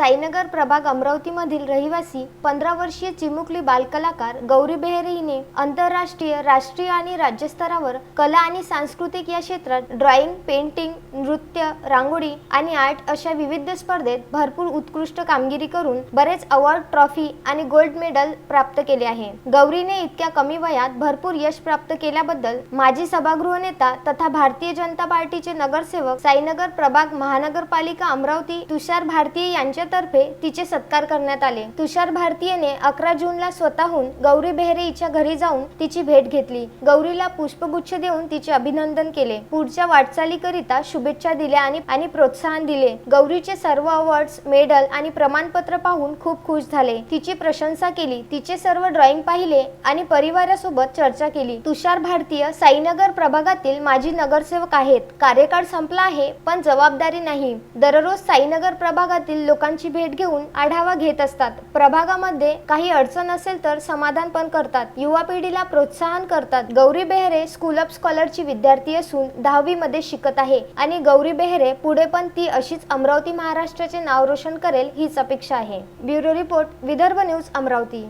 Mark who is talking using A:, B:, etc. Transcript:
A: साईनगर प्रभाग अमरावतीमधील रहिवासी पंधरा वर्षीय चिमुकली बालकलाकार गौरी बेहरे हिने आंतरराष्ट्रीय राष्ट्रीय आणि राज्यस्तरावर कला आणि सांस्कृतिक या क्षेत्रात ड्रॉइंग पेंटिंग नृत्य रांगोळी आणि आर्ट अशा विविध स्पर्धेत भरपूर उत्कृष्ट कामगिरी करून बरेच अवॉर्ड ट्रॉफी आणि गोल्ड मेडल प्राप्त केले आहे. गौरीने इतक्या कमी वयात भरपूर यश प्राप्त केल्याबद्दल माजी सभागृह नेता तथा भारतीय जनता पार्टीचे नगरसेवक साईनगर प्रभाग महानगरपालिका अमरावती तुषार भारतीय यांच्या यांच्यातर्फे तिचे सत्कार करण्यात आले. तुषार भारतीयने अकरा जूनला स्वतःहून गौरी बेहरे हिच्या घरी जाऊन तिची भेट घेतली. गौरीला पुष्पगुच्छ देऊन तिचे अभिनंदन केले. पुढच्या वाटचालीकरिता शुभेच्छा दिल्या आणि आणि प्रोत्साहन दिले. गौरीचे सर्व अवॉर्ड्स मेडल आणि प्रमाणपत्र पाहून खूप खुश झाले. तिची प्रशंसा केली. तिचे सर्व ड्रॉइंग पाहिले आणि परिवारासोबत चर्चा केली. तुषार भारतीय साईनगर प्रभागातील माजी नगरसेवक आहेत. कार्यकाळ संपला आहे पण जबाबदारी नाही. दररोज साईनगर प्रभागातील लोकांची भेट घेऊन आढावा घेत असतात. प्रभागामध्ये काही अडचण असेल तर समाधान पण करतात. युवा पिढीला प्रोत्साहन करतात. गौरी बेहरे स्कूल ऑफ स्कॉलरची विद्यार्थी असून दहावी मध्ये शिकत आहे आणि गौरी बेहरे पुढे पण ती अशीच अमरावती महाराष्ट्राचे नाव रोशन करेल हीच अपेक्षा आहे. Bureau report Vidarbha news Amravati.